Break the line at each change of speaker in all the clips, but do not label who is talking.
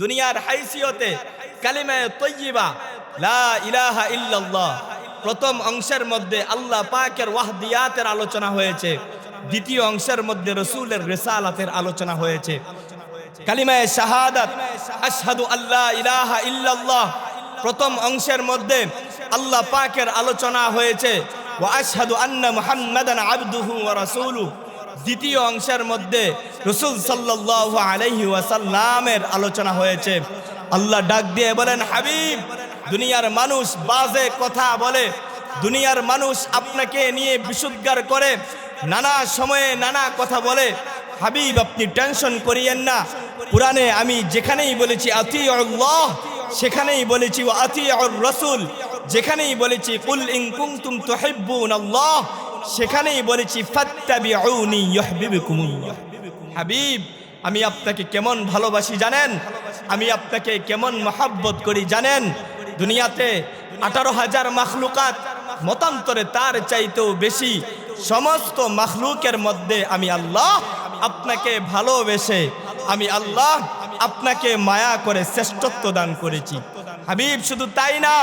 দুনিয়ার হাইসিয়তে কালিমায়ে তৈয়িবা, লা ইলাহা ইল্লাল্লাহ। প্রথম অংশের মধ্যে আল্লাহ পাকের ওয়াহদিয়াতের আলোচনা হয়েছে। দ্বিতীয় অংশের মধ্যে রসুলের রেসালাতের আলোচনা হয়েছে। কালিমায়ে শাহাদাত, আশহাদু আল্লাহ ইলাহা ইল্লাল্লাহ। প্রথম অংশের মধ্যে আল্লাহ পাকের আলোচনা হয়েছে। ওয়া আশহাদু আন্না মুহাম্মাদান আবদুহু ওয়া রাসূলুহু। দ্বিতীয় অংশের মধ্যে রসুল সাল্লাল্লাহু আলাইহি ওয়াসাল্লামের আলোচনা হয়েছে। আল্লাহ ডাক দিয়ে বলেন, হাবিব, দুনিয়ার মানুষ বাজে কথা বলে। দুনিয়ার মানুষ আপনাকে নিয়ে বিশুদ্ধার করে, নানা সময়ে নানা কথা বলে। হাবিব, আপনি টেনশন করিয়েন না। পুরাণে আমি যেখানেই বলেছি আতি আল্লাহ সেখানেই বলেছি আতি রসুল যেখানেই বলেছি, কুল ইন কুনতুম তুহিব্বুন আল্লাহ সেখানেই বলেছি হাবিব, আমি আপনাকে কেমন ভালোবাসি জানেন? আমি আপনাকে কেমন মহাব্বত করি জানেন? দুনিয়াতে আঠারো হাজার মাখলুকাত মতান্তরে তার চাইতেও বেশি সমস্ত মাখলুকের মধ্যে আমি আল্লাহ আপনাকে ভালোবেসে, আমি আল্লাহ আপনাকে মায়া করে শ্রেষ্ঠত্ব দান করেছি। হাবিব, শুধু তাই না,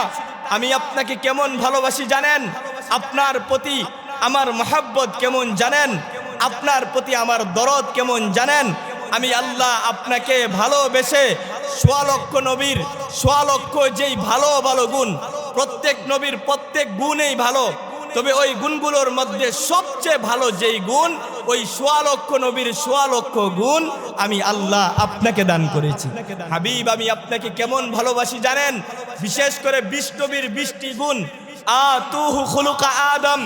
আমি আপনাকে কেমন ভালোবাসি জানেন? আপনার প্রতি আমার মহাব্বত কেমন জানেন? আপনার প্রতি আমার দরদ কেমন জানেন? আমি আল্লাহ আপনাকে ভালোবেসে সোয়া লক্ষ নবীর সোয়ালক্ষ যেই ভালো ভালো গুণ, প্রত্যেক নবীর প্রত্যেক গুণেই ভালো। তবে ওই গুণগুলোর মধ্যে সবচেয়ে ভালো যেই গুণ, ওই সোয়া লক্ষ নবীর সোয়া লক্ষ গুণ আমি আল্লাহ আপনাকে দান করেছি। হাবিব, আমি আপনাকে কেমন ভালোবাসি জানেন? বিশেষ করে বিশ নবীর বৃষ্টি গুণ আ আতুহু খুলুকা আদম।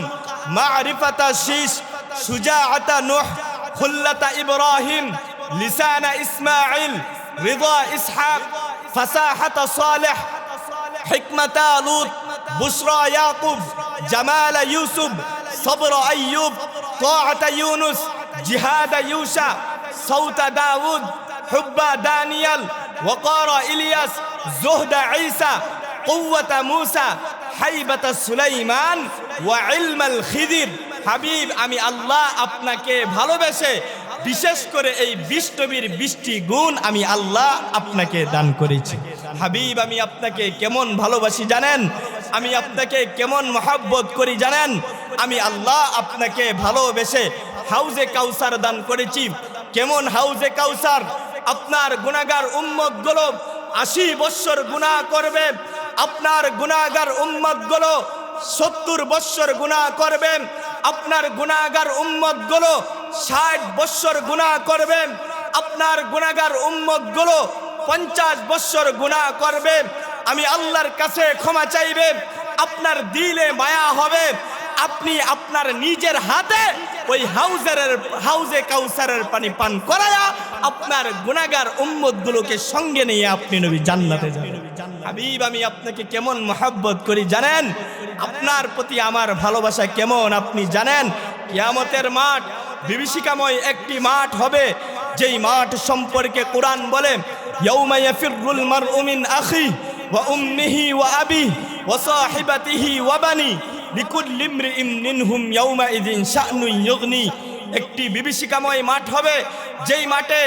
معرفة شيش شجاعة نوح خلة إبراهيم لسان إسماعيل رضا إسحاق فساحة صالح حكمة لوط بشرى يعقوب جمال يوسف صبر أيوب طاعة يونس جهاد يوشع صوت داود حب دانيال وقار إلياس زهد عيسى قوة موسى হাইবাত সুলাইমান ওয়া ইলমাল খিদির। হাবিব, আমি আল্লাহ আপনাকে ভালোবেসে বিশেষ করে এই বিষ্টবীর বৃষ্টি গুণ আমি আল্লাহ আপনাকে দান করেছি। হাবিব, আমি আপনাকে কেমন ভালোবাসি জানেন? আমি আপনাকে কেমন মহাব্বত করি জানেন? আমি আল্লাহ আপনাকে ভালোবেসে হাউজে কাউসার দান করেছি। কেমন হাউজে কাউসার? আপনার গুণাগার উম্মতগুলো আশি বৎসর গুণা করবে। আপনার গুণাগার উম্মতগুলো সত্তর বৎসর গুণা করবেন আপনার গুণাগার উম্মতগুলো ষাট বৎসর গুণা করবেন আপনার গুণাগার উম্মতগুলো পঞ্চাশ বৎসর গুণা করবে। আমি আল্লাহর কাছে ক্ষমা চাইবে, আপনার দিলে মায়া হবে, আপনি আপনার নিজের হাতে ওই হাউজের হাউজে কাউসারের পানি পান করায়া আপনার গুণাগার উম্মত গুলোকে সঙ্গে নিয়ে আপনি নবী জান্নাতে যাবেন। হাবিব, আমি আপনাকে কেমন মহাব্বত করি জানেন? আপনার প্রতি আমার ভালোবাসা কেমন আপনি জানেন? কিয়ামতের মাঠ, বিভীষিকাময় একটি মাঠ হবে, যেই মাঠ সম্পর্কে কোরআন বলে মিন শা'নুন ইউগনি। একটি বিভীষিকাময় মাঠ হবে, যেই মাঠে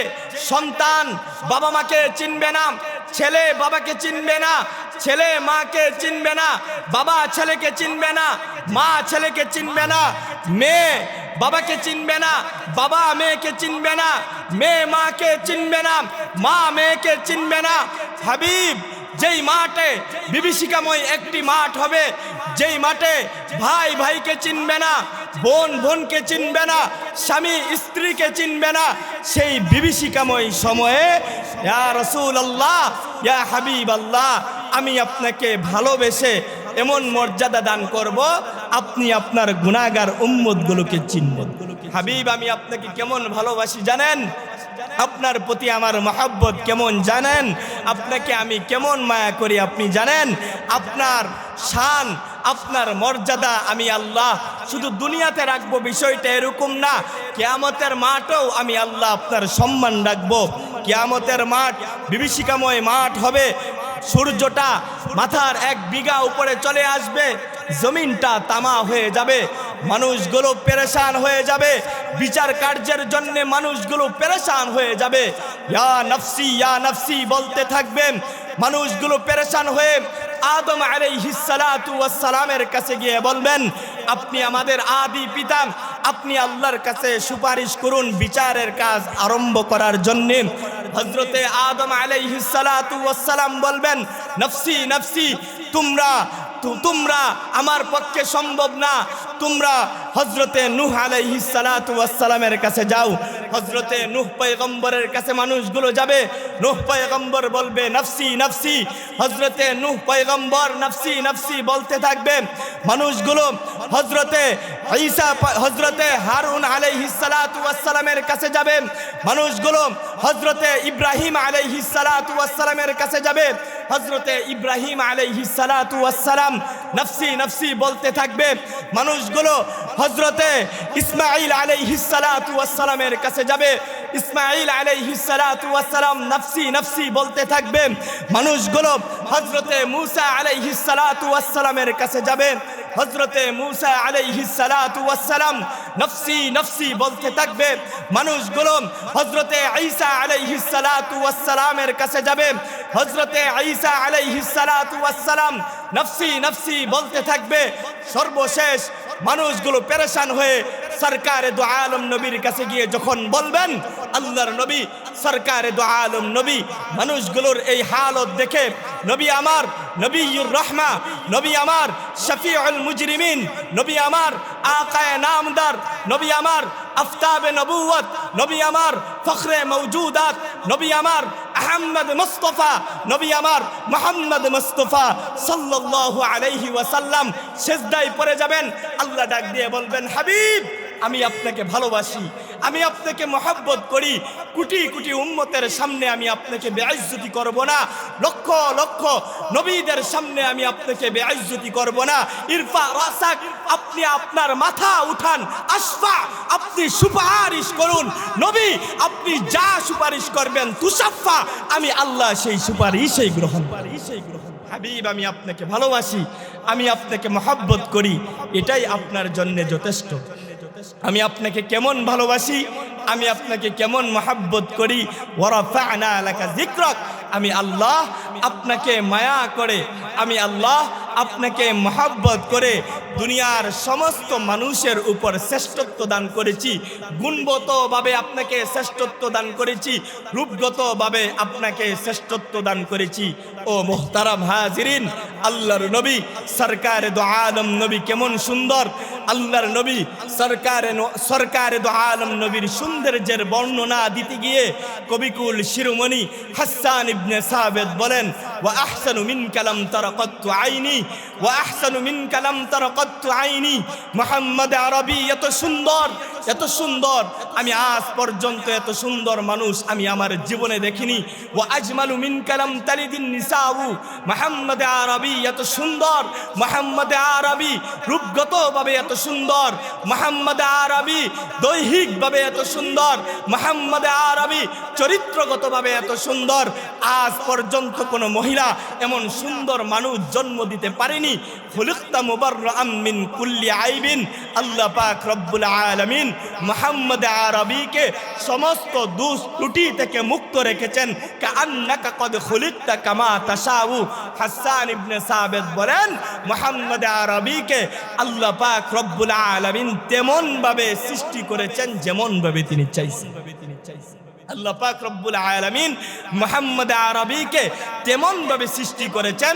সন্তান বাবা মাকে চিনবে না ছেলে বাবাকে চিনবে না, ছেলে মাকে চিনবে না, বাবা ছেলেকে চিনবে না, মা ছেলেকে চিনবে না, মেয়ে বাবাকে চিনবে না, বাবা মেয়েকে চিনবে না, মেয়ে মাকে চিনবে না, মা মেয়েকে চিনবে না। হাবিব যেই মাঠে বিভীষিকাময় একটি মাঠ হবে, যেই মাঠে ভাই ভাইকে চিনবে না, বোন বোনকে চিনবে না, স্বামী স্ত্রীকে চিনবে না, সেই বিভীষিকাময় সময়ে, ইয়া রসুল আল্লাহ ইয়া হাবিব আল্লাহ আমি আপনাকে ভালোবেসে এমন মর্যাদা দান করব, আপনি আপনার গুণাগার উম্মতগুলোকে চিনবেন। হাবিব, আমি আপনাকে কেমন ভালোবাসি জানেন? আপনার প্রতি আমার মহাব্বত কেমন জানেন? আপনাকে আমি কেমন মায়া করি আপনি জানেন? আপনার শান, আপনার মর্যাদা আমি আল্লাহ শুধু দুনিয়াতে রাখব, বিষয়টা এরকম না। কেয়ামতের মাঠও আমি আল্লাহ আপনার সম্মান রাখব। কেয়ামতের মাঠ, বিভীষিকাময় মাঠ হবে। সূর্যটা মাথার এক বিঘা উপরে চলে আসবে, জমিনটা তামা হয়ে যাবে, মানুষগুলো পেরেশান হয়ে যাবে, বিচার কার্যের জন্য মানুষগুলো পেরেশান হয়ে যাবে। ইয়া নফসি ইয়া নফসি বলতে থাকবেন, মানুষগুলো পেরেশান হয়ে আদম সালামের কাছে গিয়ে বলবেন, আপনি আমাদের আদি পিতা, আপনি আল্লাহর কাছে সুপারিশ করুন বিচারের কাজ আরম্ভ করার জন্য। হজরতে আদম আলাইহিস সালাতু ওয়াস বলবেন নফসি নফসি তোমরা তোমরা আমার পক্ষে সম্ভব না। তোমরা হজরতে নূহ আলাইহিস সালাতু ওয়াস কাছে যাও। হজরতে নূহ পয়গম্বরের কাছে মানুষগুলো যাবে। নূহ পয়গম্বর বলবে, নফসি নফসি। হজরতে নূহ পয়গম্বর নফসি নফসি বলতে থাকবে মানুষগুলো হজরতে ঈসা হজরতে হারুন আলাইহিস সালাতু ওয়াস সালামের কাছে যাবে। মানুষগুলো হজরতে ইব্রাহিম আলাইহিস সালাতু ওয়াস কাছে যাবে। হজরতে ইব্রাহিম আলাইহিস সালাতু ওয়াস সালাম নফসি নফসি বলতে থাকবে। মানুষগুলো হজরতে ইসমাইল আলাইহিস সালাতু ওয়াস সালামের কাছে যাবে। ইসমাইল আলাইহিস সালাতু নফসি নফসি বলতে থাকবে। মানুষগুলো হজরতে মুসা আলাইহিস সালাতু কাছে যাবে। হজরতে মুসা আলাইহিস সালাতু ওয়াস সালাম নফসি নফসি বলতে থাকবে। মানুষগুলো হজরতে ঈসা আলাইহিস সালাতু কাছে যাবে। হজরতে ঈসা আলাইহিস সালাতু ওয়াস সালাম নফসি নফসি বলতে থাকবে, সর্বশেষ মানুষগুলো পেরেশান হয়ে সরকারে দু আলম নবীর কাছে গিয়ে যখন বলবেন, আল্লাহর নবী, সরকারে দু আলম নবী, মানুষগুলোর এই হালত দেখে, নবী আমার নবীর রহমা, নবী আমার, শফিউল মুজরিমিন, নবী আমার, আকায় নামদার, নবী আমার, আফতাবে নবুয়ত নবী আমার, ফখরে মৌজুদাত নবী আমার আহমদ মুস্তফা, নবী আমার মোহাম্মদ মুস্তফা সাল্লাল্লাহু আলাইহি ওয়াসাল্লাম সেজদায় পড়ে যাবেন। আল্লাহ ডাক দিয়ে বলবেন, হাবিব, আমি আপনাকে ভালোবাসি। আমি আপনাকে মহাব্বত করি, কোটি কোটি উম্মতের সামনে আমি আপনাকে বেআইজ্জতি করব না, লক্ষ লক্ষ নবীদের সামনে আমি আপনাকে বেআইজ্জতি করব না। ইরফা, রাসাক, আপনি আপনার মাথা উঠান আসফা আপনি সুপারিশ করুন। নবী, আপনি যা সুপারিশ করবেন, তুষাফা, আমি আল্লাহ সেই সুপারিশই গ্রহণ সেই গ্রহণ হাবিব, আমি আপনাকে ভালোবাসি, আমি আপনাকে মহাব্বত করি, এটাই আপনার জন্য যথেষ্ট। আমি আপনাকে কেমন ভালোবাসি, আমি আপনাকে কেমন মহাব্বত করি। আনা এলাকা আমি আল্লাহ আপনাকে মায়া করে, আমি আল্লাহ আপনাকে মহাব্বত করে দুনিয়ার সমস্ত মানুষের উপর শ্রেষ্ঠত্ব দান করেছি। গুণগতভাবে আপনাকে শ্রেষ্ঠত্ব দান করেছি। রূপগতভাবে আপনাকে শ্রেষ্ঠত্ব দান করেছি। ও মোহতারাম হাজিরিন, আল্লাহর নবী, সরকার দো আলম নবী কেমন সুন্দর। আল্লাহর নবী সরকার সরকার দো আলম নবীর সৌন্দর্যের বর্ণনা দিতে গিয়ে কবিকুল শিরোমণি হাসান ইবনে সাবেদ বলেন, ওয়া আহসানু মিন কালাম তারাকাতু আইনি ওয়া তারাকাতু আইনি। আরবি, এত সুন্দর এত সুন্দর। আমি আজ পর্যন্ত এত সুন্দর মানুষ আমি আমার জীবনে দেখিনি। ও মিন কালাম মোহাম্মদ আরবি, এত সুন্দর। আরবি, রূপগতভাবে এত সুন্দর। মোহাম্মদ আরবি, দৈহিকভাবে এত সুন্দর। চরিত্রগতভাবে এত সুন্দর। আজ পর্যন্ত কোনো মহিলা এমন সুন্দর মানুষ জন্ম দিতে পারেনি। খুলিকতা মুবাররাম মিন কুল্লি আইবিন। আল্লাহ পাক রব্বুল আলামিন মোহাম্মদ আরবিকে সমস্ত দুষ ত্রুটি থেকে মুক্ত রেখেছেন। কান্নাকা কদ খুলিকতা কামা তাশাউ। হাসান ইবনে সাবেদ বলেন, মোহাম্মদ আরবিকে আল্লাহ পাক রব্বুল আলামিন তেমন ভাবে সৃষ্টি করেছেন যেমন ভাবে তিনি চাইছেন। আল্লাহ পাক রব্বুল আলামিন মোহাম্মদ আরবিকে তেমন ভাবে সৃষ্টি করেছেন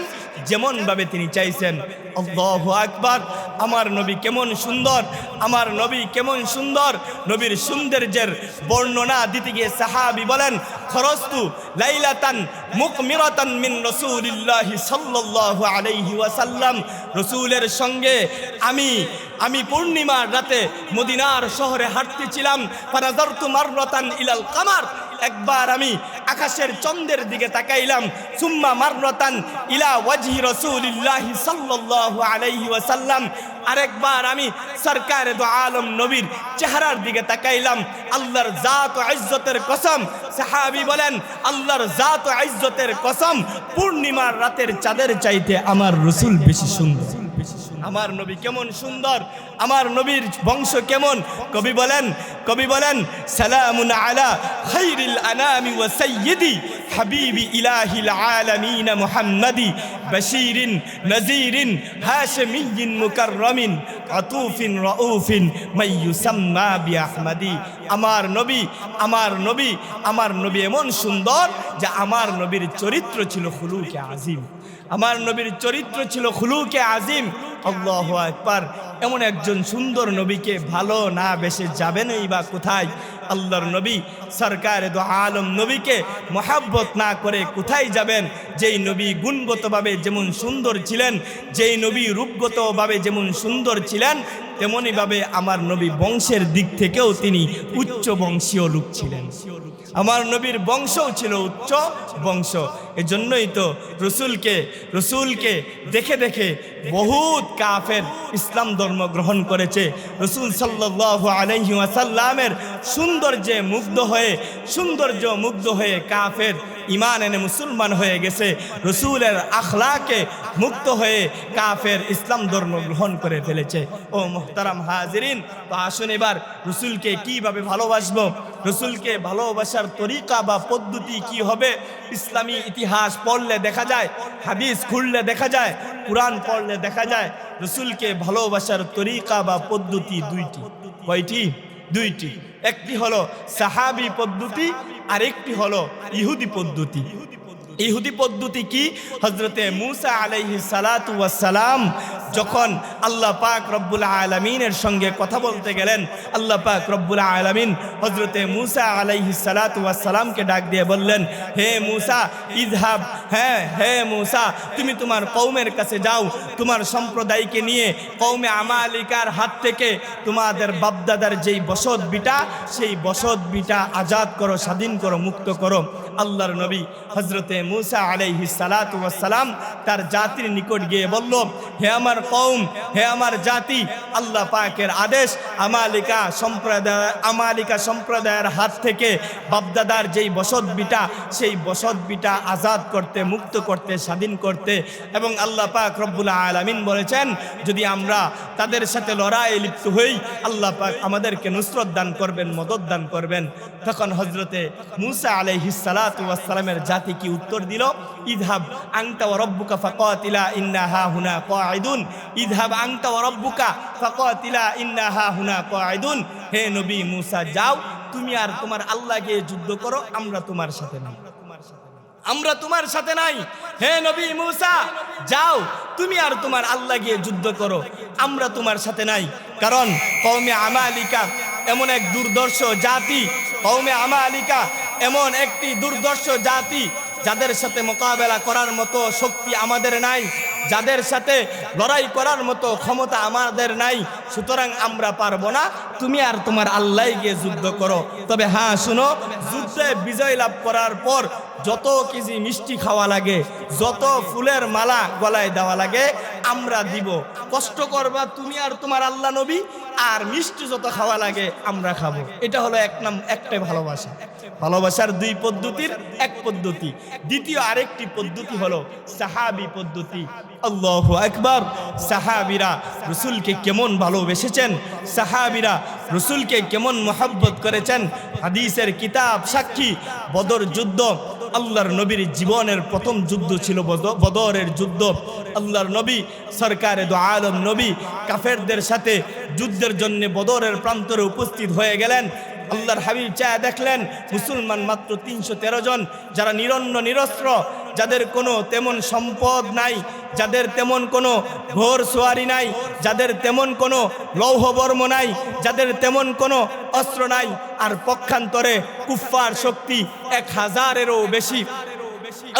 যেমন ভাবে তিনি চাইছেন। আল্লাহু আকবার, আমার নবী কেমন সুন্দর, আমার নবী কেমন সুন্দর, নবীর সৌন্দর্যের বর্ণনা দিতে গিয়ে সাহাবি বলেন, খরস্তু লাইলাতান মুকমিরাতান মিন রাসূলিল্লাহি সাল্লাল্লাহু আলাইহি ওয়াসাল্লাম। রসুলের সঙ্গে আমি আমি পূর্ণিমার রাতে মদিনার শহরে হাঁটতেছিলাম, ফানাজারতু মাররাতান ইলাল কামার। একবার আমি আকাশের চন্দ্রের দিকে তাকাইলাম, সুম্মা মাররাতান ইলা ওয়াজহি রাসূলিল্লাহি সাল্লাল্লাহু আলাইহি ওয়াসাল্লাম। আরেকবার আমি সরকারে দো আলম নবীর চেহারার দিকে তাকাইলাম, আল্লাহর জাত ও ইজ্জতের কসম। সাহাবি বলেন, আল্লাহর জাত ও ইজ্জতের কসম পূর্ণিমার রাতের চাঁদের চাইতে আমার রসুল বেশি সুন্দর। আমার নবী কেমন সুন্দর, আমার নবীর বংশ কেমন? কবি বলেন কবি বলেন, সালামুন আলা খাইরিল আনামি ওয়া সাইয়্যিদি হাবিবি ইলাহিল আলামিন মুহাম্মাদি বাশীরিন নযীরিন হাশিমিয়্যিন মুকাররামিন আতুফিন রাউফিন মাই ইউসাম্মা বি আহমাদি আমার নবী আমার নবী আমার নবী এমন সুন্দর যে আমার নবীর চরিত্র ছিল খুলুকে আজিম। আমার নবীর চরিত্র ছিল খুলুকে আজিম। আল্লাহ একবার এমন একজন সুন্দর নবীকে ভালো না বেশে যাবে যাবেনই বা কোথায়? আল্লাহর নবী, সরকার দো আলম নবীকে মহাব্বত না করে কোথায় যাবেন? যেই নবী গুণগতভাবে যেমন সুন্দর ছিলেন, যেই নবী রূপগতভাবে যেমন সুন্দর ছিলেন তেমনইভাবে আমার নবী বংশের দিক থেকেও তিনি উচ্চ বংশীয় লোক ছিলেন। আমার নবীর বংশও ছিল উচ্চ বংশ। এজন্যই তো রসুলকে রসুলকে দেখে দেখে বহুত কাফের ইসলাম ধর্ম গ্রহণ করেছে। রসুল সাল্লাহ আলহি আসাল্লামের সৌন্দর্যে মুগ্ধ হয়ে, সৌন্দর্য মুগ্ধ হয়ে কাফের ইমান এনে মুসলমান হয়ে গেছে। রসুলের আখলাকে মুক্ত হয়ে কাফের ইসলাম ধর্ম গ্রহণ করে ফেলেছে। ও মোহতারাম হাজিরিন, তো আসুন এবার রসুলকে কীভাবে ভালোবাসবো? রসুলকে ভালোবাসার তরিকা বা পদ্ধতি কি হবে? ইসলামী ইতিহাস পড়লে দেখা যায়, হাদিস খুললে দেখা যায়, কোরআন পড়লে দেখা যায়, রসুলকে ভালোবাসার তরিকা বা পদ্ধতি দুইটি। কয়টি? দুইটি। একটি হলো সাহাবি পদ্ধতি আর একটি হলো ইহুদি পদ্ধতি। ইহুদি পদ্ধতি কি? হজরতে মুসা আলাইহি সালাতু সালাম যখন আল্লাহ পাক রব্বুল আলমিনের সঙ্গে কথা বলতে গেলেন, আল্লাহ পাক রব্বুল আলমিন হজরতে মুসা আলাইহি সালাতু সালামকে ডাক দিয়ে বললেন, হে মুসা ইজহাব হ্যাঁ হে মুসা, তুমি তোমার কৌমের কাছে যাও। তোমার সম্প্রদায়কে নিয়ে কৌমে আমালিকার হাত থেকে তোমাদের বাপদাদার যেই বসত বিটা, সেই বসত বিটা আজাদ করো, স্বাধীন করো, মুক্ত করো। আল্লাহর নবী হজরতে মুসা আলাইহি সালাম তার জাতির নিকট গিয়ে বলল, হে আমার কৌম হে আমার জাতি, আল্লাহ পাকের আদেশ, আমালিকা সম্প্রদায়, আমালিকা সম্প্রদায়ের হাত থেকে বাপদাদার যেই বসত বিটা, সেই বসত বিটা আজাদ করতে, মুক্ত করতে, স্বাধীন করতে এবং আল্লাহ পাক রব্বুল আলমিন বলেছেন, যদি আমরা তাদের সাথে লড়াই লিপ্ত হই, আল্লাহ পাক আমাদেরকে নুসরত দান করবেন, মদত দান করবেন। তখন হজরতে মুসা আলাইহিসালামের জাতি কি উত্তর দিল ইদহাব আংতা ও রব্বুকা ফাকাতিলা ইন্না হা হুনা কায়দুন ইদহাব আংতা ও রব্বুকা ফাকাতিলা ইন্না হা হুনা কায়দুন হে নবী মুসা, যাও, তুমি আর তোমার আল্লাহকে যুদ্ধ করো, আমরা তোমার সাথে নাই। আমরা তোমার সাথে নাই। হে নবী মুসা, যাও, তুমি আর তোমার আল্লাহ গিয়ে যুদ্ধ করো, আমরা তোমার সাথে নাই। কারণ কৌমে আমালিকা এমন এক দুর্দর্শ জাতি কৌমে আমালিকা এমন একটি দুর্দর্শ জাতি যাদের সাথে মোকাবেলা করার মতো শক্তি আমাদের নাই, যাদের সাথে লড়াই করার মতো ক্ষমতা আমাদের নাই, সুতরাং আমরা পারব না। তুমি আর তোমার আল্লাহ গিয়ে যুদ্ধ করো। তবে হ্যাঁ শুনো, যুদ্ধে বিজয় লাভ করার পর যত কেজি মিষ্টি খাওয়া লাগে, যত ফুলের মালা গলায় দেওয়া লাগে, আমরা দিব। কষ্ট করবা তুমি আর তোমার আল্লাহ নবী, আর মিষ্টি যত খাওয়া লাগে, আমরা খাব। এটা হলো এক নাম, একটাই ভালোবাসা। ভালোবাসার দুই পদ্ধতির এক পদ্ধতি। দ্বিতীয় আরেকটি পদ্ধতি হলো সাহাবি পদ্ধতি। আল্লাহ একবার সাহাবিরা রসুলকে কেমন ভালোবেসেছেন? সাহাবিরা রসুলকে কেমন মোহাব্বত করেছেন? হাদিসের কিতাব, সাক্ষী, বদর যুদ্ধ। আল্লাহর নবীর জীবনের প্রথম যুদ্ধ ছিল বদ- বদরের যুদ্ধ। আল্লাহর নবী, সরকারে দো আলম নবী, কাফেরদের সাথে যুদ্ধের জন্য বদরের প্রান্তরে উপস্থিত হয়ে গেলেন। আল্লাহর হাবিব চায় দেখলেন, মুসলমান মাত্র তিনশো তেরো জন, যারা নিরন্ন, নিরস্ত্র, যাদের কোনো তেমন সম্পদ নাই, যাদের তেমন কোনো ঘোর সোয়ারি নাই, যাদের তেমন কোনো লৌহবর্ম নাই, যাদের তেমন কোনো অস্ত্র নাই, আর পক্ষান্তরে কুফফার শক্তি এক হাজারেরও বেশি।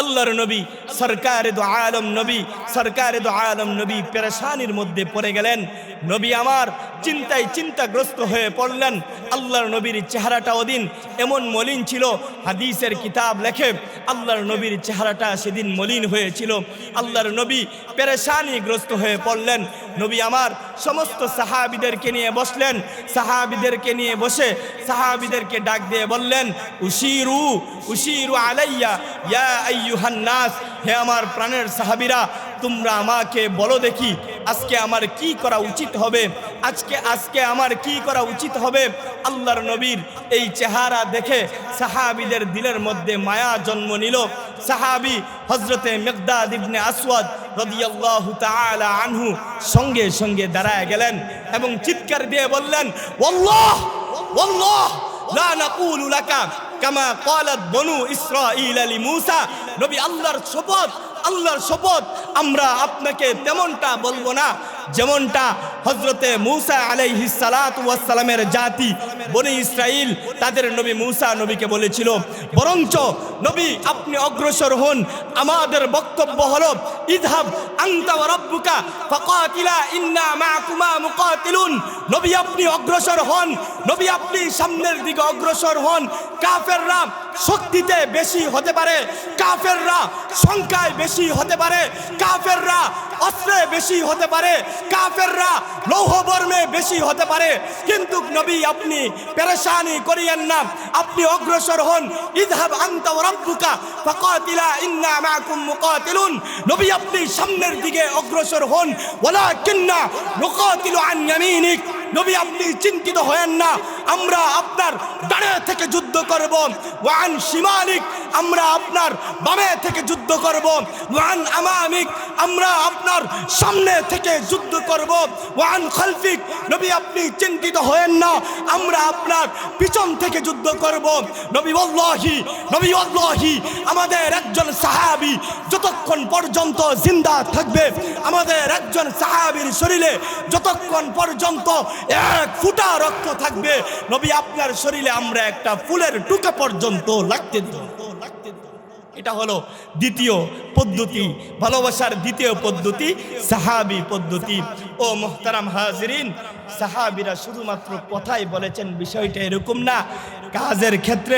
আল্লাহর নবী সরকারে দো আলম নবী, সরকারে দো আলম নবী পেরেশানির মধ্যে পড়ে গেলেন। নবী আমার চিন্তায় চিন্তাগ্রস্ত হয়ে পড়লেন। আল্লাহর নবীর চেহারাটা ওদিন এমন মলিন ছিল। হাদিসের কিতাব লেখে আল্লাহর নবীর চেহারাটা সেদিন মলিন হয়েছিল। আল্লাহর নবী পেরেশানিগ্রস্ত হয়ে পড়লেন। নবী আমার সমস্ত সাহাবিদেরকে নিয়ে বসলেন। সাহাবিদেরকে নিয়ে বসে সাহাবিদেরকে ডাক দিয়ে বললেন, উশিরু উশিরু আলাইয়া, ইয়া আইয়ুহান হে আমার প্রাণের সাহাবিরা, তোমরা আমাকে বলো দেখি আজকে আমার কি করা উচিত হবে? আজকে আজকে আমার কি করা উচিত হবে? আল্লাহর নবীর এই চেহারা দেখে সাহাবিদের দিলের মধ্যে মায়া জন্ম নিল। সাহাবি হজরতে মেঘদাদ ইবনে আসওয়াদ রাদিয়াল্লাহু তাআলা আনহু সঙ্গে সঙ্গে দাঁড়ায় গেলেন এবং চিৎকার দিয়ে বললেন, ওয়াল্লাহ ওয়াল্লাহ, লা নাকুলু লাকা কামা কলাত বনু ইসরাঈল মুসা। নবী আল্লাহর শপথ আল্লাহর শপথ, আমরা আপনাকে তেমনটা বলব না। যেমনটা হজরতে মুসা আলাইহি সালামের জাতি, বনি ইসরাইল তাদের নবী মুসা নবীকে বলেছিল, বরঞ্চ নবী, আপনি অগ্রসর হন। আমাদের বক্তব্য হলো ইদহাব ওয়া রাব্বুকা ফাকাতিলা, ইন্না মাআকুমা মুকাতিলুন। নবী, আপনি অগ্রসর হন। নবী, আপনি সামনের দিকে অগ্রসর হন। কাফেররা শক্তিতে বেশি হতে পারে। কাফেররা সংখ্যায় বেশি হতে পারে। কাফেররা অস্ত্রে বেশি হতে পারে। কাফেররা লৌহ বর্মে বেশি হতে পারে। কিন্তু নবী, আপনি পেরেশানি করিয়েন না। আপনি অগ্রসর হন। ইজহাব আনতা ওয়া রাব্বুকা ফাকাতিলা ইন্না মাআকুম মুকাতিলুন। নবী, আপনি সামনের দিকে অগ্রসর হন। ওয়ালাকিন্না নুকাতিলু আন ইয়ামিনিক। নবী, আপনি চিন্তিত হয়েন না। আমরা আপনার ডানে থেকে যুদ্ধ করব। ওয়ান শিমালিক, আমরা আপনার বামে থেকে যুদ্ধ করব। ওয়ান আমামিক, আমরা আপনার সামনে থেকে যুদ্ধ করব। ওয়ান খালফিক, নবী, আপনি চিন্তিত হয়েন না। আমরা আপনার পিছন থেকে যুদ্ধ করব। নবী, ওয়াল্লাহি নবী, ওয়াল্লাহি, আমাদের একজন সাহাবী যতক্ষণ পর্যন্ত জিন্দা থাকবে, আমাদের একজন সাহাবীর শরীরে যতক্ষণ পর্যন্ত এক ফুটা রক্ত থাকবে। নবী, আপনার শরীরে আমরা একটা ফুলের টুকা পর্যন্ত লাগতে দেব। এটা হলো দ্বিতীয় পদ্ধতি, ভালোবাসার দ্বিতীয় পদ্ধতি, সাহাবি পদ্ধতি। ও মোহতারাম হাজরিন, সাহাবিরা শুধুমাত্র কথাই বলেছেন, বিষয়টা এরকম না। কাজের ক্ষেত্রে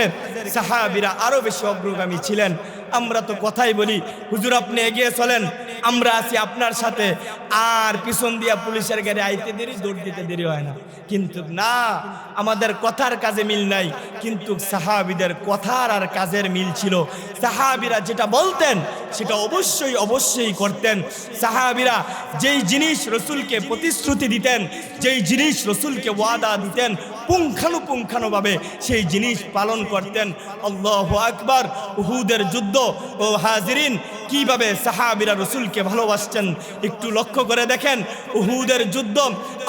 সাহাবিরা আরও বেশি অগ্রগামী ছিলেন। আমরা তো কথাই বলি। হুজুর, আপনি এগিয়ে চলেন। আমরা আছি আপনার সাথে। আর পিছন দিয়া পুলিশের গাড়ি আইতে দেরি, দৌড় দিতে দেরি হয় না। কিন্তু না, আমাদের কথার কাজে মিল নাই। কিন্তু সাহাবিদের কথার আর কাজের মিল ছিল। সাহাবিরা যেটা বলতেন, সেটা অবশ্যই অবশ্যই করতেন। সাহাবিরা যেই জিনিস রসুলকে প্রতিশ্রুতি দিতেন, যেই জিনিস রসুলকে ওয়াদা দিতেন পুঙ্খানুপুঙ্খানুভাবে সেই জিনিস পালন করতেন। আল্লাহ আকবার। উহুদের যুদ্ধ ও হাজিরিন কীভাবে সাহাবিরা রসুলকে ভালোবাসছেন একটু লক্ষ্য করে দেখেন। উহুদের যুদ্ধ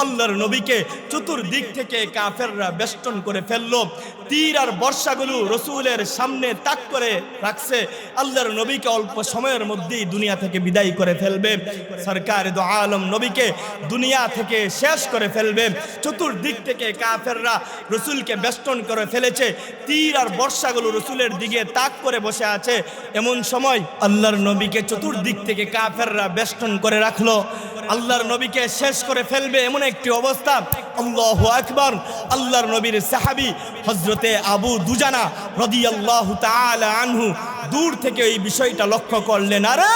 আল্লাহর নবীকে চতুর্দিক থেকে কাফেররা বেষ্টন করে ফেলল। তীর আর বর্ষাগুলো রসুলের সামনে তাক করে রাখছে। আল্লাহর নবীকে অল্প সময়ের মধ্যেই দুনিয়া থেকে বিদায় করে ফেলবে। সরকার দো আলম নবীকে দুনিয়া থেকে শেষ করে ফেলবে। চতুর্দিক থেকে কাফেররা রসুলকে বেষ্টন করে ফেলেছে। তীর আর বর্ষাগুলো রসুলের দিকে তাক করে বসে আছে। এমন সময় আল্লাহর নবীকে চতুর্দিক থেকে কাফেররা বেষ্টন করে রাখল। আল্লাহর নবীকে শেষ করে ফেলবে এমন একটি অবস্থা। আল্লাহ আকবর। আল্লাহর নবীর সাহাবি হজরতে আবু দুজানা রদি আল্লাহ আনহু দূর থেকে এই বিষয়টা লক্ষ্য করলেন। আরে,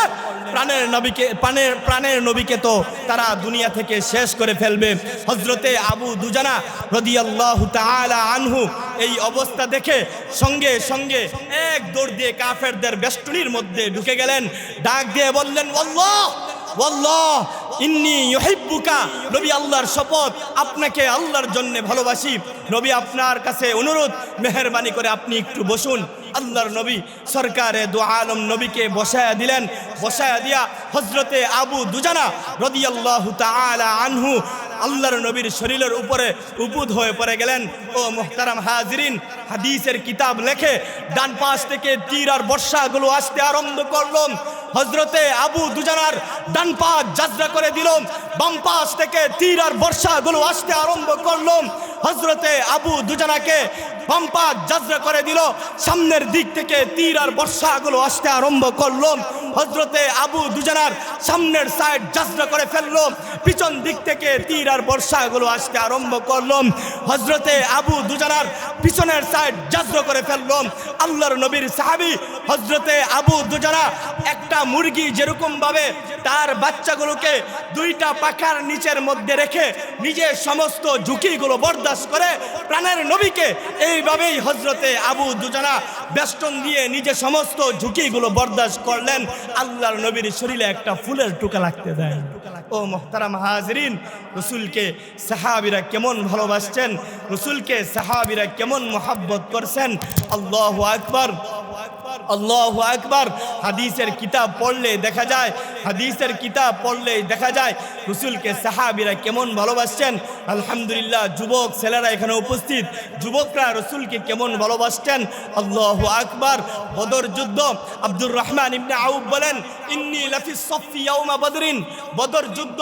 প্রাণের নবীকে, প্রাণের প্রাণের নবীকে তো তারা দুনিয়া থেকে শেষ করে ফেলবে। হজরতে আবু দুজানা রদি আল্লাহ আনহু এই অবস্থা দেখে সঙ্গে সঙ্গে এক দৌড় দিয়ে কাফেরদের বেষ্টনির মধ্যে ঢুকে গেলেন। ডাক দিয়ে বললেন, আল্লাহ ওয়াল্লাহ ইন্নি ইউহিব্বুকা। নবী আল্লাহর শপথ, আপনাকে আল্লাহর জন্য ভালোবাসি। নবী আপনার কাছে অনুরোধ, মেহরবানি করে আপনি একটু বসুন। আল্লাহর নবী সরকারে দু আলম নবীকে বসায়া দিলেন। বসায়া দিয়া হজরতে আবু দুজানা রদিয়াল্লাহু তাআলা আনহু আল্লাহর নবীর শরীরের উপরে উপুদ হয়ে পড়ে গেলেন। ও মোহতারাম হাজরিন, হাদিসের কিতাব লেখে ডান পাশ থেকে তীর আর বর্ষাগুলো আসতে আরম্ভ করলাম হজরতে আবু দুজানার ডান পা যাত্রা করে দিল বাম পাশ থেকে তীর আর বর্ষাগুলো আসতে আরম্ভ করলাম। হজরতে আবু দুজানাকে বাম পা যাত্রা করে দিল, সামনের দিক থেকে তীর আর বর্ষাগুলো আসতে আরম্ভ করল হজরতে আবু দুজানার সামনের সাইড যাত্রা করে ফেলল পিছন দিক থেকে তীর আর বর্ষাগুলো আসতে আরম্ভ করল হজরতে আবু দুজানার পিছনের সাইড যাত্রা করে ফেলল আল্লাহর নবীর সাহাবি হজরতে আবু দুজানা একটা মুরগি যেরকম ভাবে তার বাচ্চাগুলোকে দুইটা পাখার নিচের মধ্যে রেখে নিজের সমস্ত ঝুঁকিগুলো বরদাস্ত করে প্রাণের নবীকে এইভাবেই হজরতে আবু দুজানা বেষ্টন দিয়ে নিজে সমস্ত ঝুঁকিগুলো বরদাস্ত করলেন। আল্লাহর নবীর শরীরে একটা ফুলের টুকা লাগতে দেয়। ও মোহতারাম হাজরিন, রসুলকে সাহাবিরা কেমন ভালোবাসছেন? রসুলকে সাহাবিরা কেমন মোহাব্বত করছেন? আল্লাহ আকবর। আল্লাহ আকবার। হাদিসের কিতাব পড়লে দেখা যায়, হাদিসের কিতাব পড়লে দেখা যায়, রসুলকে সাহাবিরা কেমন ভালোবাসছেন? আলহামদুলিল্লাহ, যুবক ছেলেরা এখানে উপস্থিত। যুবকরা রসুলকে কেমন ভালোবাসছেন? আল্লাহ আকবার। বদর যুদ্ধ, আব্দুর রহমান ইবনে আউব বলেন, ইন্নি লাফি সফি ইয়াউমা বদরিন। বদর যুদ্ধ,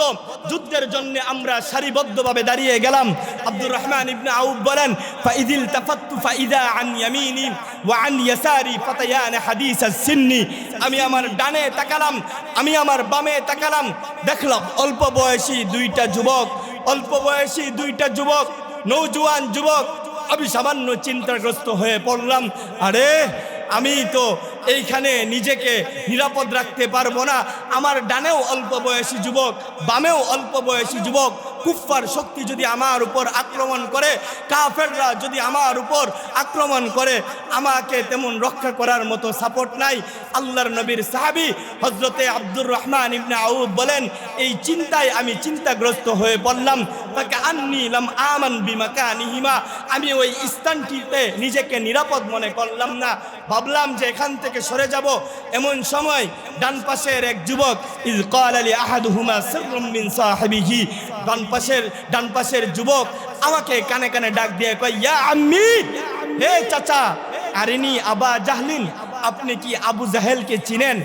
যুদ্ধের জন্য আমরা সারিবদ্ধভাবে দাঁড়িয়ে গেলাম। আব্দুর রহমান ইবনে আউব বলেন, ফাইদিল তাফাত্তু ফাইদা আন ইয়ামিনি ওয়া আন ইয়াসারি। ফাতায়ান হাদিস সিন্নি। আমি আমার ডানে তাকালাম, আমি আমার বামে তাকালাম। দেখলাম অল্প বয়সী দুইটা যুবক, অল্প বয়সী দুইটা যুবক, নৌজুয়ান যুবক। আমি সামান্য চিন্তাগ্রস্ত হয়ে পড়লাম, আরে, আমি তো এইখানে নিজেকে নিরাপদ রাখতে পারব না। আমার ডানেও অল্প বয়সী যুবক, বামেও অল্প বয়সী যুবক, কুফফার শক্তি যদি আমার উপর আক্রমণ করে, কাফেররা যদি আমার উপর আক্রমণ করে, আমাকে তেমন রক্ষা করার মতো সাপোর্ট নাই। আল্লাহর নবীর সাহাবি হজরতে আব্দুর রহমান ইবনে আউব বলেন, এই চিন্তায় আমি চিন্তাগ্রস্ত হয়ে পড়লাম। তাকে আন্নিলাম আমান বিমাকা নিহিমা আমি ওই স্থানটিতে নিজেকে নিরাপদ মনে করলাম না। ভাবলাম যে এখান থেকে সরে যাব। এমন সময় ডান পাশের এক যুবক, ইজ কাল আলী আহাদুহুমা সিররুম মিন সাহিবিহি? ডান পাশের ডান পাশের যুবক আমাকে কানে কানে ডাক দিয়ে কয়, ইয়া আম্মি, হে চাচা, আরিনি আবা জাহলিন, আপনি কি আবু জাহেলকে চিনেন?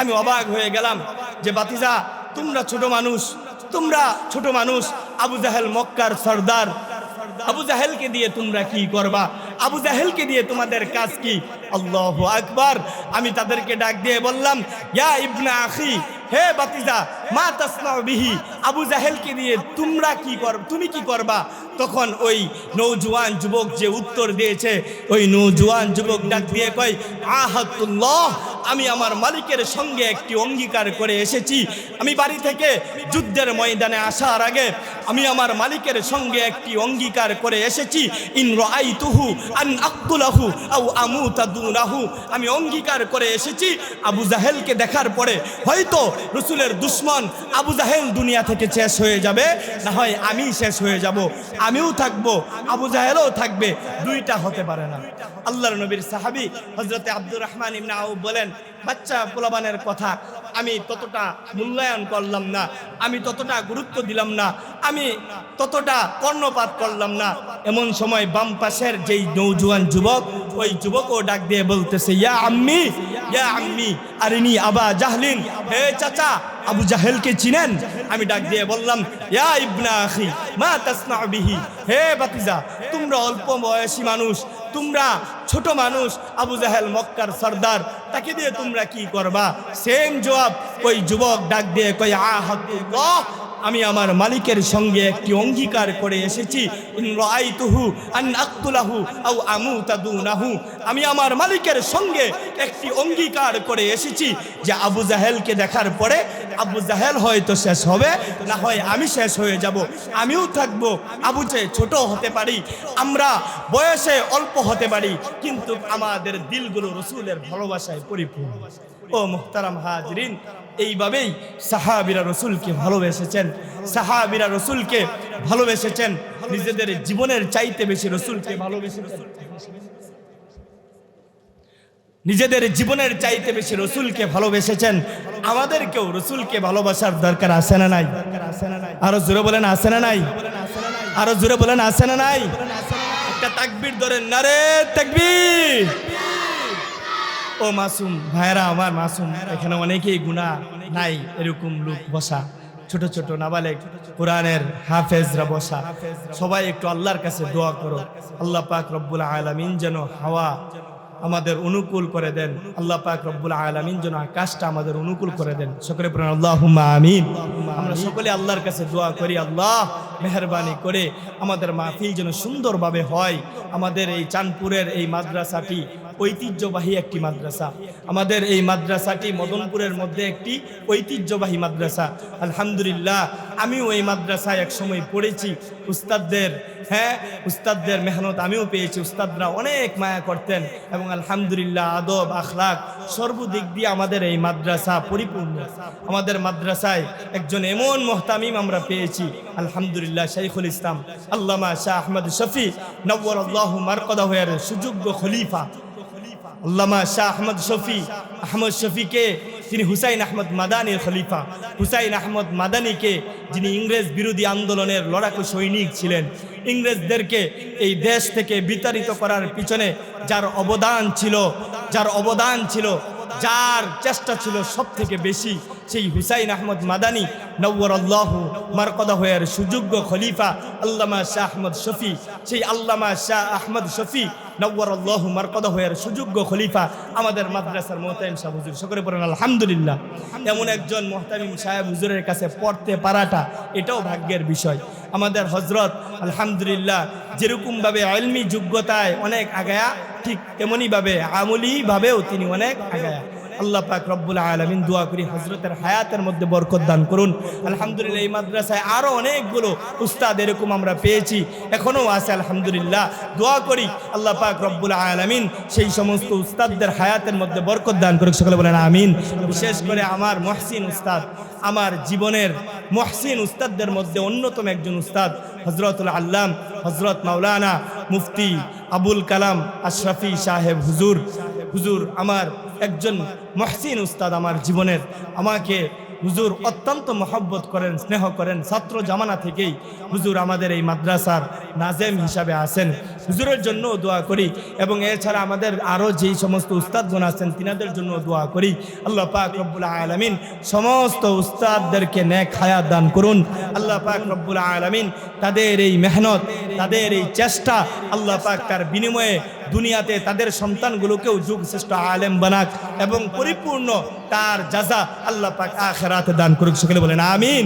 আমি অবাক হয়ে গেলাম যে, বাতিজা, তোমরা ছোট মানুষ, তোমরা ছোট মানুষ, আবু জাহেল মক্কার সর্দার। আবু জাহেলকে দিয়ে তোমরা কি করবা? আবু জাহেলকে দিয়ে তোমাদের কাজ কি? আল্লাহ আকবার। আমি তাদেরকে ডাক দিয়ে বললাম, ইয়া ইবনা আখি, হে বাতিজা, মা তাসমাউ বিহি। আবু জাহেলকে দিয়ে, তোমরা কি কর, তুমি কি করবা? তখন ওই নৌজওয়ান যুবক যে উত্তর দিয়েছে, ওই নৌজওয়ান যুবক ডাক দিয়ে কয়, আহাতুল্লাহ, আমি আমার মালিকের সঙ্গে একটি অঙ্গীকার করে এসেছি। আমি বাড়ি থেকে যুদ্ধের ময়দানে আসার আগে আমি আমার মালিকের সঙ্গে একটি অঙ্গীকার করে এসেছি। ইন রাআইতুহু আন আক্তুলাহু আও আমুতাদুনাহু আমি অঙ্গীকার করে এসেছি আবু জাহেলকে দেখার পরে। হয়তো রসুলের দুশ্মন আবু জাহেল দুনিয়া থেকে শেষ হয়ে যাবে, না হয় আমি শেষ হয়ে যাব। আমিও থাকব, আবু জাহেলও থাকবে, দুইটা হতে পারে না। আল্লাহর নবীর সাহাবি হজরতে আব্দুর রহমান ইবনে আউব বলেন, বাচ্চা পোলাবানের কথা, আমি ততটা মূল্যায়ন করলাম না, আমি ততটা গুরুত্ব দিলাম না, আমি ততটা কর্ণপাত করলাম না। এমন সময় বাম পাশের যেই নৌজওয়ান যুবক, ওই যুবকও ডাক দিয়ে বলতেছে, ইয়া আম্মি ইয়া আম্মি, আরিনি আবা জাহলিন, হে চাচা, আবু জাহেলকে চিনেন? আমি ডাক দিয়ে বললাম, ইয়া ইবনা আখি, মা তাসনা বিহি, হে বাতিজা তোমরা অল্প বয়সী মানুষ, তোমরা ছোট মানুষ, আবু জাহেল মক্কার সর্দার, তাকে দিয়ে তোমরা কি করবা? সেম জবাব ওই যুবক ডাক দিয়ে কই আহাতুল্লাহ আমি আমার মালিকের সঙ্গে একটি অঙ্গীকার করে এসেছি। আমি আমার মালিকের সঙ্গে একটি অঙ্গীকার করে এসেছি যে আবু জাহেলকে দেখার পরে, আবু জাহেল হয়তো শেষ হবে, না হয় আমি শেষ হয়ে যাব। আমিও থাকব, আবু যে ছোট হতে পারি, আমরা বয়সে অল্প হতে পারি, কিন্তু আমাদের দিলগুলো রসুলের ভালোবাসায় পরিপূর্ণ। ও মুহতারাম হাজরিন, এইভাবেই সাহাবিরা রসুলকে ভালোবেসেছেন। সাহাবিরা রসুলকে ভালোবেসেছেন। নিজেদের জীবনের চাইতে বেশি রসুলকে ভালোবেসেছেন। নিজেদের জীবনের চাইতে বেশি রসুলকে ভালোবেসেছেন। আমাদেরকেও রসুলকে ভালোবাসার দরকার আছে না নাই? আরও জোরে বলেন, আছে না নাই? আরও জোরে বলেন, আছে না নাই? একটা তাকবির ধরেন, নারে তাকবির। ও মাসুম ভাইরা আমার মাসুম, এখানে অনেকেই গুণা নাই, এরকম লোক বসা। ছোট ছোট নাবালেক, কোরআনের হাফেজরা বসা। সবাই একটু আল্লাহর কাছে দোয়া করো। আল্লাহ পাক রব্বুল আলামিন যেন হাওয়া আমাদের অনুকূল করে দেন। আল্লাহ পাক রব্বুল আলামিন যেন আকাশটা আমাদের অনুকূল করে দেন। সকলে পড়েন আল্লাহ আমিন। আমরা সকলে আল্লাহর কাছে দোয়া করি, আল্লাহ, মেহরবানি করে আমাদের মাহফিল যেন সুন্দরভাবে হয়। আমাদের এই চাঁদপুরের এই মাদ্রাসাটি ঐতিহ্যবাহী একটি মাদ্রাসা। আমাদের এই মাদ্রাসাটি মদনপুরের মধ্যে একটি ঐতিহ্যবাহী মাদ্রাসা। আলহামদুলিল্লাহ, আমিও এই মাদ্রাসায় এক সময় পড়েছি। উস্তাদদের হ্যাঁ উস্তাদদের মেহনত আমিও পেয়েছি। উস্তাদরা অনেক মায়া করতেন এবং আলহামদুলিল্লাহ, আদব, আখলাক সর্বদিক দিয়ে আমাদের এই মাদ্রাসা পরিপূর্ণ। আমাদের মাদ্রাসায় একজন এমন মহতামিম আমরা পেয়েছি। আলহামদুলিল্লাহ, শাইখুল ইসলাম, আল্লামা শাহ আহমদ শফি নব্বর আল্লাহ মারকদা হয়ে সুযোগ্য খলিফা। আল্লামা শাহ আহমদ শফি, আহমদ শফিকে তিনি হুসাইন আহমদ মাদানির খলিফা। হুসাইন আহমদ মাদানিকে যিনি ইংরেজ বিরোধী আন্দোলনের লড়াকু সৈনিক ছিলেন। ইংরেজদেরকে এই দেশ থেকে বিতাড়িত করার পিছনে যার অবদান ছিল, যার অবদান ছিল, যার চেষ্টা ছিল সব থেকে বেশি, সেই হুসাইন আহমদ মাদানি নব্বর আল্লাহ মারকদা হয়ের সুযোগ্য খলিফা আল্লামা শাহ আহমদ শফি। সেই আল্লামা শাহ আহমদ শফি নব্বর আল্লাহ মারকদা হয়ে সুযোগ্য খলিফা আমাদের মাদ্রাসার মোহতাইম সাহেব হুজুর। সকলে পড়েন, আলহামদুলিল্লাহ। এমন একজন মোহতামিম সাহেব হুজুরের কাছে পড়তে পারাটা এটাও ভাগ্যের বিষয়। আমাদের হজরত আলহামদুলিল্লাহ যেরকমভাবে আলমি যোগ্যতায় অনেক আগায়া, ঠিক তেমনইভাবে আমলিভাবেও তিনি অনেক আগায়া। আল্লাহ পাক রব্বুল আলমিন দোয়া করি হজরতের হায়াতের মধ্যে বরকত দান করুন। আলহামদুলিল্লাহ, এই মাদ্রাসায় আরও অনেকগুলো উস্তাদ এরকম আমরা পেয়েছি এখনও আছে, আলহামদুলিল্লাহ। দোয়া করি, আল্লাহ পাক রব্বুল আলমিন সেই সমস্ত উস্তাদদের হায়াতের মধ্যে বরকত দান করুক, সকলে বলেন আমিন। বিশেষ করে আমার মহসিন উস্তাদ, আমার জীবনের মহসিন উস্তাদদের মধ্যে অন্যতম একজন উস্তাদ হজরতুল আল্লাম হজরত মাওলানা মুফতি আবুল কালাম আশরাফি সাহেব হুজুর। হুজুর, আমার একজন মহসিন উস্তাদ আমার জীবনের। আমাকে হুজুর অত্যন্ত মহব্বত করেন, স্নেহ করেন। ছাত্র জামানা থেকেই হুজুর আমাদের এই মাদ্রাসার নাজেম হিসাবে আছেন। হুজুরের জন্য দোয়া করি এবং এছাড়া আমাদের আরও যেই সমস্ত উস্তাদগণ আছেন, তিনাদের জন্য দোয়া করি। আল্লাহ পাক রব্বুল আলমিন সমস্ত উস্তাদদেরকে ন্যাক হায়াত দান করুন। আল্লাহ পাক রব্বুল আলমিন তাদের এই মেহনত, তাদের এই চেষ্টা আল্লাহ পাক তার বিনিময়ে দুনিয়াতে তাদের সন্তানগুলোকেও যুগ শ্রেষ্ঠ আলেম বানাক এবং পরিপূর্ণ তার যাজা আল্লাহ পাক আখেরাতে দান করুক। সকলে বলেন, আমিন।